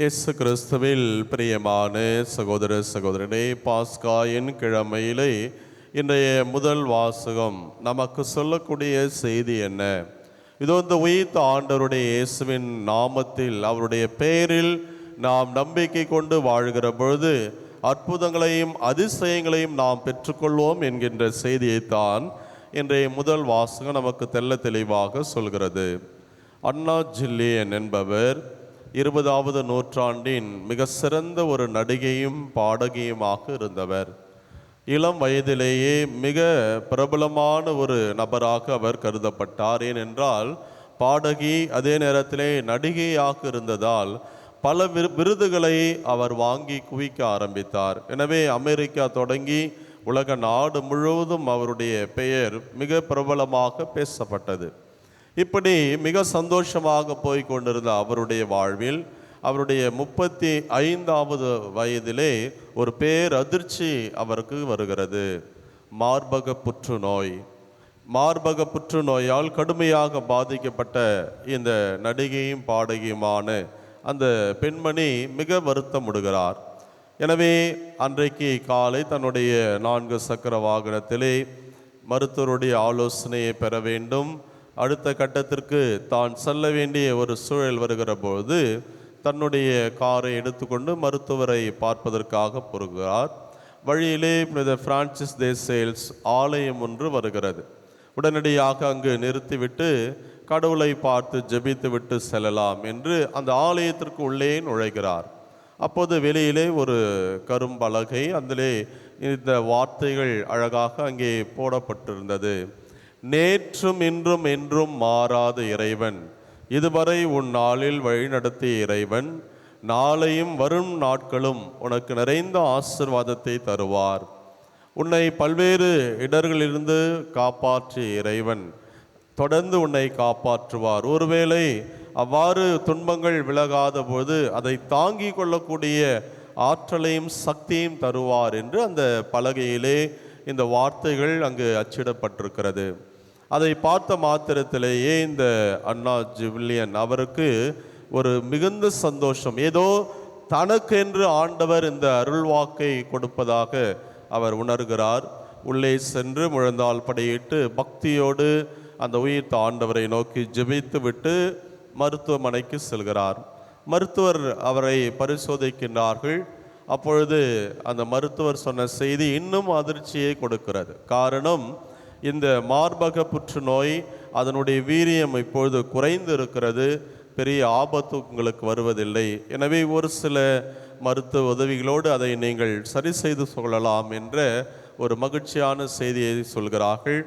இயேசு கிறிஸ்துவில் பிரியமான சகோதர சகோதரனே பாஸ்காயின் கிழமையிலே இன்றைய முதல் வாசகம் நமக்கு சொல்லக்கூடிய செய்தி என்ன? இது வந்து உயிர்த்த ஆண்டவருடைய இயேசுவின் நாமத்தில் அவருடைய பெயரில் நாம் நம்பிக்கை கொண்டு வாழ்கிற பொழுது அற்புதங்களையும் அதிசயங்களையும் நாம் பெற்றுக்கொள்வோம் என்கின்ற செய்தியைத்தான் இன்றைய முதல் வாசகம் நமக்கு தெள்ள தெளிவாக சொல்கிறது. அண்ணா ஜில்லியன் என்பவர் இருபதாவது நூற்றாண்டின் மிக சிறந்த ஒரு நடிகையும் பாடகியுமாக இருந்தவர். இளம் வயதிலேயே மிக பிரபலமான ஒரு நபராக அவர் கருதப்பட்டார். ஏனென்றால் பாடகி அதே நேரத்திலே நடிகையாக இருந்ததால் பல விரு- விருதுகளை அவர் வாங்கி குவிக்க ஆரம்பித்தார். எனவே அமெரிக்கா தொடங்கி உலக நாடு முழுவதும் அவருடைய பெயர் மிக பிரபலமாக பேசப்பட்டது. இப்படி மிக சந்தோஷமாக போய் கொண்டிருந்த அவருடைய வாழ்வில் அவருடைய முப்பத்தி ஐந்தாவது வயதிலே ஒரு பேரதிர்ச்சி அவருக்கு வருகிறது. மார்பக புற்றுநோய். மார்பக புற்றுநோயால் கடுமையாக பாதிக்கப்பட்ட இந்த நடிகையும் பாடகியுமான அந்த பெண்மணி மிக வருத்தமுடுகிறார். எனவே அன்றைக்கு காலை தன்னுடைய நான்கு சக்கர வாகனத்திலே மருத்துவருடைய ஆலோசனையை பெற வேண்டும். அடுத்த கட்டத்திற்கு தான் செல்ல வேண்டிய ஒரு சூழல் வருகிற போது தன்னுடைய காரை எடுத்துக்கொண்டு மருத்துவரை பார்ப்பதற்காக பொறுகிறார் வழியிலே புனித பிரான்சிஸ் தே சேல்ஸ் ஆலயம் ஒன்று வருகிறது. உடனடியாக அங்கு நிறுத்திவிட்டு கடவுளை பார்த்து ஜெபித்து விட்டு செல்லலாம் என்று அந்த ஆலயத்திற்கு உள்ளே நுழைகிறார். அப்போது வெளியிலே ஒரு கரும்பலகை அதிலே இந்த வார்த்தைகள் அழகாக அங்கே போடப்பட்டிருந்தது. நேற்றும் இன்றும் என்றும் மாறாத இறைவன். இதுவரை உன் நாளில் வழிநடத்திய இறைவன் நாளையும் வரும் நாட்களும் உனக்கு நிறைந்த ஆசிர்வாதத்தை தருவார். உன்னை பல்வேறு இடர்களிலிருந்து காப்பாற்றிய இறைவன் தொடர்ந்து உன்னை காப்பாற்றுவார். ஒருவேளை அவ்வாறு துன்பங்கள் விலகாத போது அதை தாங்கிக் கொள்ளக்கூடிய ஆற்றலையும் சக்தியும் தருவார் என்று அந்த பலகையிலே இந்த வார்த்தைகள் அங்கு அச்சிடப்பட்டிருக்கிறது. அதை பார்த்த மாத்திரத்திலேயே இந்த அண்ணா ஜிவிலியன் அவருக்கு ஒரு மிகுந்த சந்தோஷம். ஏதோ தனக்கென்று ஆண்டவர் இந்த அருள்வாக்கை கொடுப்பதாக அவர் உணர்கிறார். உள்ளே சென்று முழந்தால் படையிட்டு பக்தியோடு அந்த உயிர்த்த ஆண்டவரை நோக்கி ஜெபித்து விட்டு மருத்துவமனைக்கு செல்கிறார். மருத்துவர் அவரை பரிசோதிக்கின்றார்கள். அப்பொழுது அந்த மருத்துவர் சொன்ன செய்தி இன்னும் அதிர்ச்சியை கொடுக்கிறது. காரணம் இந்த மார்பக புற்றுநோய் அதனுடைய வீரியம் இப்பொழுது குறைந்து இருக்கிறது பெரிய ஆபத்து உங்களுக்கு வருவதில்லை. எனவே ஒரு சில மருத்துவ உதவிகளோடு அதை நீங்கள் சரி செய்து கொள்ளலாம் என்ற ஒரு மகிழ்ச்சியான செய்தியை சொல்கிறார்கள்.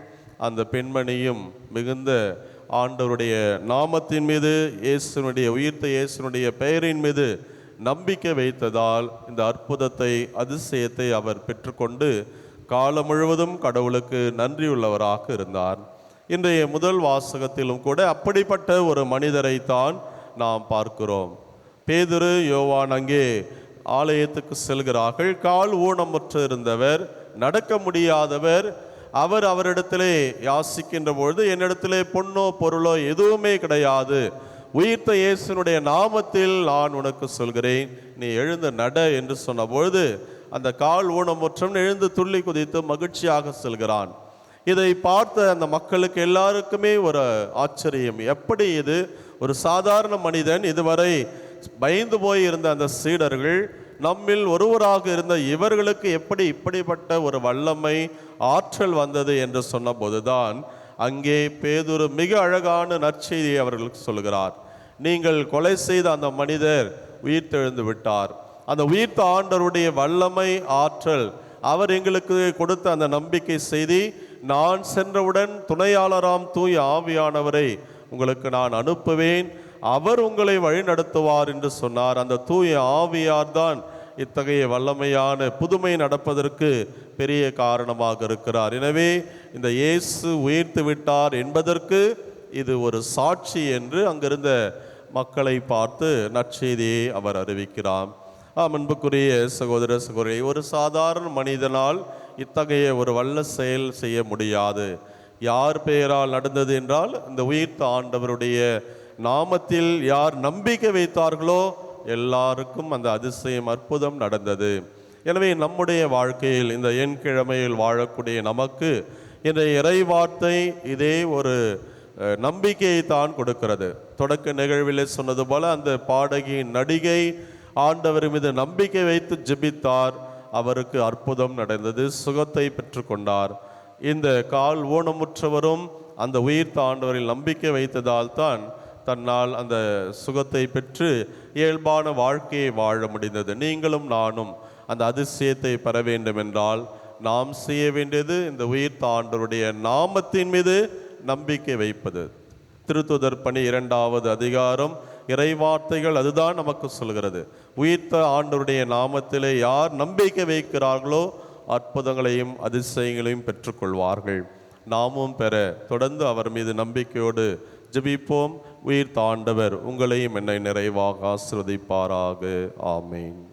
அந்த பெண்மணியும் மிகுந்த ஆண்டவருடைய நாமத்தின் மீது இயேசுனுடைய உயிர்த்த இயேசுனுடைய பெயரின் மீது நம்பிக்கை வைத்ததால் இந்த அற்புதத்தை அதிசயத்தை அவர் பெற்றுக்கொண்டு காலம் முழுவதும் கடவுளுக்கு நன்றியுள்ளவராக இருந்தார். இன்றைய முதல் வாசகத்திலும் கூட அப்படிப்பட்ட ஒரு மனிதரைத்தான் நாம் பார்க்கிறோம். பேதுரு யோவான் அங்கே ஆலயத்துக்கு செல்கிறார்கள். கால் ஊனமுற்று இருந்தவர் நடக்க முடியாதவர். அவர் அவரிடத்திலே யாசிக்கின்ற பொழுது என்னிடத்திலே பொன்னோ பொருளோ எதுவுமே கிடையாது. உயிர்த்த இயேசுனுடைய நாமத்தில் நான் உனக்கு சொல்கிறேன். நீ எழுந்து நட என்று சொன்னபொழுது அந்த கால் ஊனமுற்றம் எழுந்து துள்ளி குதித்து மகிழ்ச்சியாக செல்கிறான். இதை பார்த்த அந்த மக்களுக்கு எல்லாருக்குமே ஒரு ஆச்சரியம். எப்படி இது? ஒரு சாதாரண மனிதன் இதுவரை பயந்து போய் இருந்த அந்த சீடர்கள் நம்மில் ஒருவராக இருந்த இவர்களுக்கு எப்படி இப்படிப்பட்ட ஒரு வல்லமை ஆற்றல் வந்தது என்று சொன்னபோதுதான் அங்கே பேதுரு மிக அழகான நற்செய்தியை அவர்களுக்கு சொல்கிறார். நீங்கள் கொலை செய்த அந்த மனிதர் உயிர்த்தெழுந்து விட்டார். அந்த உயிர்த்த ஆண்டருடைய வல்லமை ஆற்றல். அவர் எங்களுக்கு கொடுத்த அந்த நம்பிக்கை செய்தி நான் சென்றவுடன் துணையாளராம் தூய ஆவியானவரை உங்களுக்கு நான் அனுப்புவேன். அவர் உங்களை வழிநடத்துவார் என்று சொன்னார். அந்த தூய ஆவியார் தான் இத்தகைய வல்லமையான புதுமை நடப்பதற்கு பெரிய காரணமாக இருக்கிறார். எனவே இந்த இயேசு உயிர்த்து விட்டார் என்பதற்கு இது ஒரு சாட்சி என்று அங்கிருந்த மக்களை பார்த்து நற்செய்தியை அவர் அறிவிக்கிறார். அன்புக்குரிய சகோதர சகோதரி ஒரு சாதாரண மனிதனால் இத்தகைய ஒரு வல்ல செயல் செய்ய முடியாது. யார் பெயரால் நடந்தது என்றால் இந்த உயிர்த்த ஆண்டவருடைய நாமத்தில் யார் நம்பிக்கை வைத்தார்களோ எல்லாருக்கும் அந்த அதிசயம் அற்புதம் நடந்தது. எனவே நம்முடைய வாழ்க்கையில் இந்த எண் கிழமையில் வாழக்கூடிய நமக்கு இந்த இறை வார்த்தை இதே ஒரு நம்பிக்கையை தான் கொடுக்கிறது. தொடக்க நிகழ்வில் சொன்னது போல் அந்த பாடகி நடிகை ஆண்டவர் மீது நம்பிக்கை வைத்து ஜெபித்தார். அவருக்கு அற்புதம் நடந்தது சுகத்தை பெற்றுக்கொண்டார். இந்த கால் ஊனமுற்றவரும் அந்த உயிர்த்த ஆண்டவரில் நம்பிக்கை வைத்ததால் தான் தன்னால் அந்த சுகத்தை பெற்று இயல்பான வாழ்க்கையை வாழ முடிந்தது. நீங்களும் நானும் அந்த அதிசயத்தை பெற வேண்டும் என்றால் நாம் செய்ய வேண்டியது இந்த உயிர்த்த ஆண்டவருடைய நாமத்தின் மீது நம்பிக்கை வைப்பது. திருத்துதர் பணி இரண்டாவது அதிகாரம் இறைவார்த்தைகள் அதுதான் நமக்கு சொல்கிறது உயிர்த்த ஆண்டவருடைய நாமத்திலே யார் நம்பிக்கை வைக்கிறார்களோ அற்புதங்களையும் அதிசயங்களையும் பெற்றுக்கொள்வார்கள். நாமும் பெற தொடர்ந்து அவர் மீது நம்பிக்கையோடு ஜபிப்போம். உயிர் தாண்டவர் உங்களையும் என்னை நிறைவாக ஆசிர்வதிப்பாராக. ஆமேன்.